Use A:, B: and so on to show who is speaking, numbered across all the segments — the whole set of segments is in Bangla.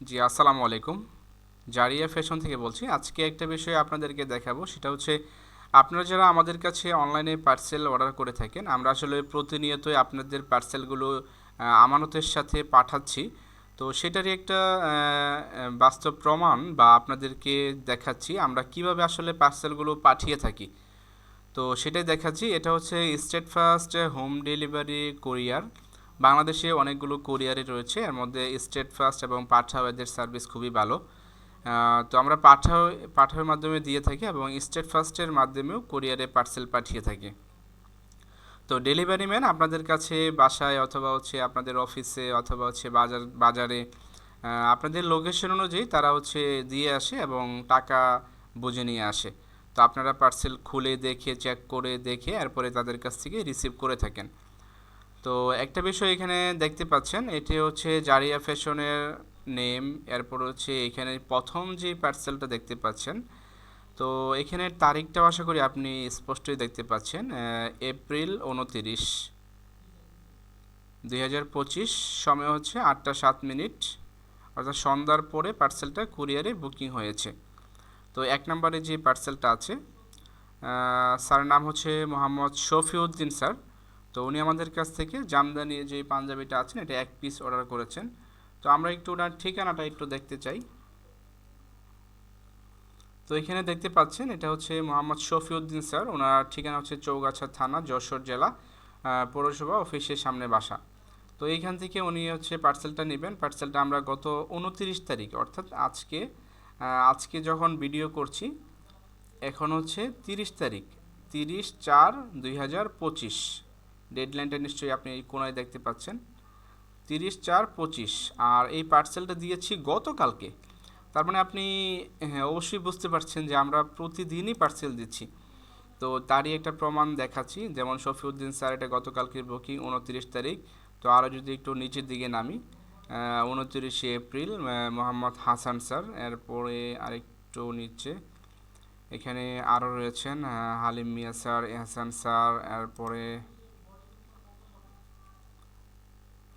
A: জি, আসসালামু আলাইকুম। জারিয়া ফ্যাশন থেকে বলছি, আজকে একটা বিষয় আপনাদেরকে দেখাবো, সেটা হচ্ছে আপনারা যারা আমাদের কাছে অনলাইনে পার্সেল অর্ডার করে থাকেন, আমরা আসলে প্রতিনিয়তই আপনাদের পার্সেলগুলো আমানতের সাথে পাঠাচ্ছি। তো সেটারই একটা বাস্তব প্রমাণ বা আপনাদেরকে দেখাচ্ছি, আমরা কীভাবে আসলে পার্সেলগুলো পাঠিয়ে থাকি। তো সেটাই দেখাচ্ছি, এটা হচ্ছে স্টেট ফার্স্ট হোম ডেলিভারি কোরিয়ার বাংলাদেশে অনেকগুলো কোরিয়ারই রয়েছে, এর মধ্যে স্টেট ফার্স্ট এবং পাঠাও এদের সার্ভিস খুবই ভালো। তো আমরা পাঠাও পাঠাওয়ের মাধ্যমে দিয়ে থাকি এবং স্টেট ফার্স্টের মাধ্যমেও কোরিয়ারে পার্সেল পাঠিয়ে থাকি। তো ডেলিভারি ম্যান আপনাদের কাছে বাসায় অথবা হচ্ছে আপনাদের অফিসে অথবা হচ্ছে বাজার, বাজারে আপনাদের লোকেশন অনুযায়ী তারা হচ্ছে দিয়ে আসে এবং টাকা বুঝে নিয়ে আসে। তো আপনারা পার্সেল খুলে দেখে চেক করে দেখে, এরপরে তাদের কাছ থেকে রিসিভ করে থাকেন। তো একটা বিষয় এখানে দেখতে পাচ্ছেন, এটি হচ্ছে জারিয়া ফ্যাশনের নেম, এরপর হচ্ছে এখানে প্রথম যে পার্সেলটা দেখতে পাচ্ছেন, তো এখানে তারিখটাও আশা করি আপনি স্পষ্টই দেখতে পাচ্ছেন এপ্রিল উনতিরিশ। দুই হাজার পঁচিশ সময় হচ্ছে আটটা সাত মিনিট, অর্থাৎ সন্ধ্যার পরে পার্সেলটা কুরিয়ারে বুকিং হয়েছে। তো এক নম্বরে যে পার্সেলটা আছে স্যার নাম হচ্ছে মোহাম্মদ শফিউদ্দিন স্যার। তো উনি আমাদের কাছ থেকে জামদানি যে পাঞ্জাবিটা আছেন, এটা এক পিস অর্ডার করেছেন। তো আমরা একটু ওনার ঠিকানাটা একটু দেখতে চাই। তো এখানে দেখতে পাচ্ছেন, এটা হচ্ছে মোহাম্মদ শফিউদ্দিন স্যার। ওনার ঠিকানা হচ্ছে চৌগাছা থানা, যশোর জেলা পৌরসভা অফিসের সামনে বাসা। তো এইখান থেকে উনি হচ্ছে পার্সেলটা নেবেন। পার্সেলটা আমরা গত উনতিরিশ তারিখ, অর্থাৎ আজকে আজকে যখন ভিডিও করছি, এখন হচ্ছে তিরিশ তারিখ, তিরিশ চার দুই হাজার পঁচিশ। ডেডলাইনটা নিশ্চয়ই আপনি এই কোনায় দেখতে পাচ্ছেন। তিরিশ চার পঁচিশ। আর এই পার্সেলটা দিয়েছি গতকালকে। তার মানে আপনি হ্যাঁ অবশ্যই বুঝতে পারছেন যে আমরা প্রতিদিনই পার্সেল দিচ্ছি। তো তারই একটা প্রমাণ দেখাচ্ছি। যেমন শফিউদ্দিন স্যার, এটা গতকালকের বুকিং উনত্রিশ তারিখ। তো আরও যদি একটু নিচের দিকে নামি উনত্রিশে এপ্রিল মোহাম্মদ হাসান স্যার। এরপরে আরেকটু নিচে, এখানে আরও রয়েছেন হালিম মিয়া স্যার, এহসান স্যার। এরপরে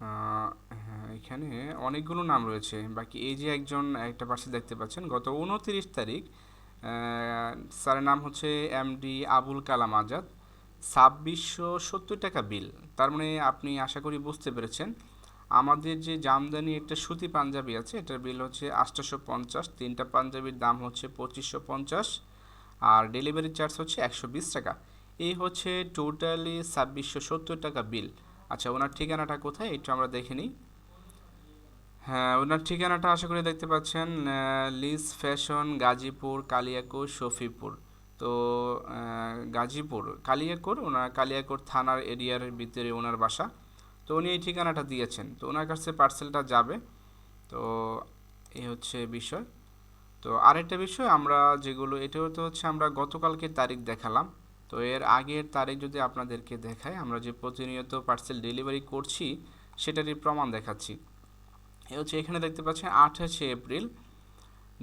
A: আহ, হ্যাঁ, এখানে অনেকগুলো নাম রয়েছে। বাকি এই যে একজন একটা পার্সেল দেখতে পাচ্ছেন, গত উনতিরিশ তারিখ স্যারের নাম হচ্ছে এমডি আবুল কালাম আজাদ। ছাব্বিশশো সত্তর টাকা বিল। তার মানে আপনি আশা করি বুঝতে পেরেছেন, আমাদের যে জামদানি একটা সুতি পাঞ্জাবি আছে, এটার বিল হচ্ছে আটশোশো পঞ্চাশ, তিনটা পাঞ্জাবির দাম হচ্ছে পঁচিশশো পঞ্চাশ, আর ডেলিভারি চার্জ হচ্ছে একশো বিশ টাকা। এই হচ্ছে টোটালি ছাব্বিশশো সত্তর টাকা বিল। আচ্ছা ওনার ঠিকানাটা কোথায়? একটু আমরা দেখে নিই। হ্যাঁ ওনার ঠিকানাটা আশা করি দেখতে পাচ্ছেন লিস ফ্যাশন, গাজীপুর, কালিয়াকোর, শফিপুর। তো গাজীপুর, কালিয়াকোর, ওনার কালিয়াকোর থানার এরিয়ার ভিতরে ওনার বাসা। তো উনি এই ঠিকানাটা দিয়েছেন। তো ওনার কাছে পার্সেলটা যাবে। তো এই হচ্ছে বিষয়। তো আরেকটা বিষয়, আমরা যেগুলো, এটা তো হচ্ছে আমরা গতকালকে তারিখ দেখালাম। তো এর আগের তারিখ যদি আপনাদেরকে দেখাই, আমরা যে প্রতিনিয়ত পার্সেল ডেলিভারি করছি, সেটারই প্রমাণ দেখাচ্ছি। হচ্ছে এখানে দেখতে পাচ্ছেন আঠাশে এপ্রিল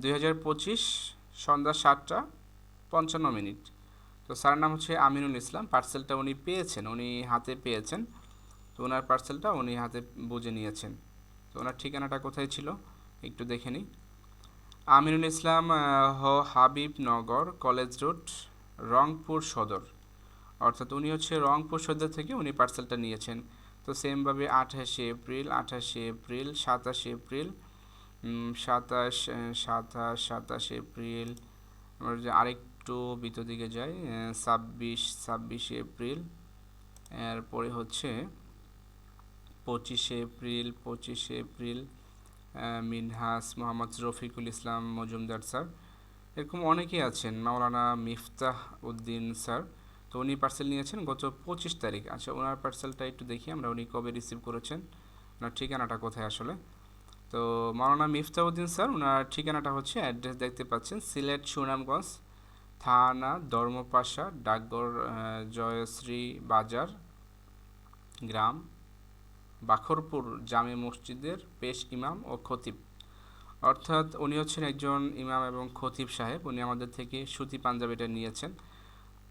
A: দুই হাজার পঁচিশ সন্ধ্যা সাতটা পঞ্চান্ন মিনিট। তো স্যার নাম হচ্ছে আমিনুল ইসলাম। পার্সেলটা উনি পেয়েছেন, উনি হাতে পেয়েছেন। তো ওনার পার্সেলটা উনি হাতে বুঝে নিয়েছেন। তো ওনার ঠিকানাটা কোথায় ছিল একটু দেখে নিই। আমিনুল ইসলাম হ হাবিবনগর কলেজ রোড, রংপুর সদর। অর্থাৎ উনি হচ্ছে রংপুর সদর থেকে উনি পার্সেলটা নিয়েছেন। তো সেমভাবে আঠাশে এপ্রিল আঠাশে এপ্রিল, সাতাশে এপ্রিল সাতাশ সাতাশ, সাতাশে এপ্রিল আরেকটু ভিতর দিকে যাই ছাব্বিশ, ছাব্বিশে এপ্রিল, এরপরে হচ্ছে পঁচিশে এপ্রিল পঁচিশে এপ্রিল মিনহাস, মোহাম্মদ রফিকুল ইসলাম, মজুমদার স্যার, এরকম অনেকেই আছেন, মাওলানা মিফতাহ উদ্দিন স্যার। তো উনি পার্সেল নিয়েছেন গত পঁচিশ তারিখ। আচ্ছা ওনার পার্সেলটা একটু দেখি আমরা উনি কবে রিসিভ করেছেন। ওনার ঠিকানাটা কোথায় আসলে? তো মাওলানা মিফতাউদ্দিন স্যার ওনার ঠিকানাটা হচ্ছে অ্যাড্রেস দেখতে পাচ্ছেন, সিলেট সুনামগঞ্জ, থানা ধর্মপাশা, ডাকঘর জয়শ্রী বাজার, গ্রাম, বাখরপুর জামে মসজিদের পেশ ইমাম ও খতিব। অর্থাৎ উনি হচ্ছেন একজন ইমাম এবং খতিব সাহেব। উনি আমাদের থেকে সুতি পাঞ্জাবিটা নিয়েছেন।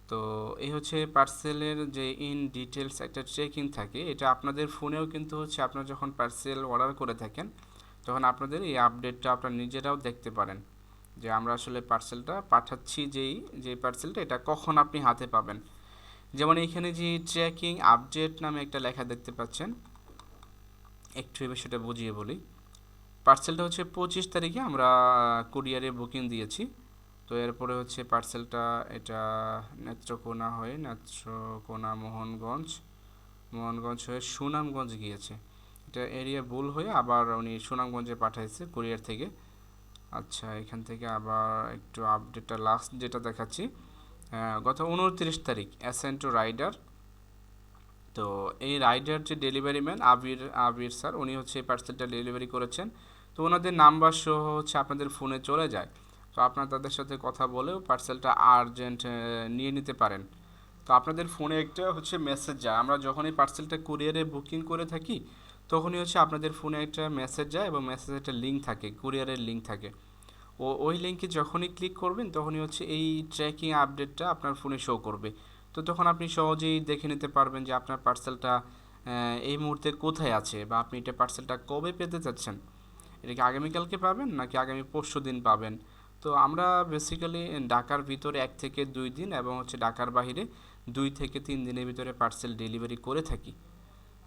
A: তো এই হচ্ছে পার্সেলের যে ইন ডিটেলস একটা চেকিং থাকে, এটা আপনাদের ফোনেও কিন্তু হচ্ছে আপনারা যখন পার্সেল অর্ডার করে থাকেন, তখন আপনাদের এই আপডেটটা আপনারা নিজেরাও দেখতে পারেন। যে আমরা আসলে পার্সেলটা পাঠাচ্ছি যেই, যে পার্সেলটা এটা কখন আপনি হাতে পাবেন। যেমন এখানে যে ট্র্যাকিং আপডেট নামে একটা লেখা দেখতে পাচ্ছেন, একটু এই সেটা বুঝিয়ে বলি। পার্সেলটা হচ্ছে পঁচিশ তারিখে আমরা কুরিয়ারে বুকিং দিয়েছি। তো এরপরে হচ্ছে পার্সেলটা এটা নেত্রকোনা হয়ে নেত্রকোনা মোহনগঞ্জ মোহনগঞ্জ হয়ে সুনামগঞ্জ গিয়েছে। এটা এরিয়া ভুল হয়ে আবার উনি সুনামগঞ্জে পাঠাইছে কুরিয়ার থেকে। আচ্ছা এখান থেকে আবার একটু আপডেটটা লাস্ট যেটা দেখাচ্ছি গত উনত্রিশ তারিখ অ্যাসেন্টো রাইডার তো এই রাইডার যে delivery man Abir Abir sir উনি হচ্ছে এই পার্সেলটা ডেলিভারি করেছেন। তো ওনাদের নাম্বার সহ হচ্ছে আপনাদের ফোনে চলে যায়। তো আপনারা তাদের সাথে কথা বলেও পার্সেলটা আর্জেন্ট নিয়ে নিতে পারেন। তো আপনাদের ফোনে একটা হচ্ছে মেসেজ যায়। আমরা যখনই পার্সেলটা কুরিয়ারে বুকিং করে থাকি, তখনই হচ্ছে আপনাদের ফোনে একটা মেসেজ যায় এবং মেসেজে একটা লিঙ্ক থাকে কুরিয়ারের লিঙ্ক থাকে। ও, ওই লিঙ্কে যখনই ক্লিক করবেন, তখনই হচ্ছে এই ট্র্যাকিং আপডেটটা আপনার ফোনে শো করবে। তো তখন আপনি সহজেই দেখে নিতে পারবেন যে আপনার পার্সেলটা এই মুহূর্তে কোথায় আছে বা আপনি এটা পার্সেলটা কবে পেতে চাচ্ছেন। এটা কি আগামীকালকে পাবেন নাকি আগামী পরশু দিন পাবেন? তো আমরা বেসিক্যালি ঢাকার ভিতরে এক থেকে দুই দিন এবং হচ্ছে ঢাকার বাহিরে দুই থেকে তিন দিনের ভিতরে পার্সেল ডেলিভারি করে থাকি।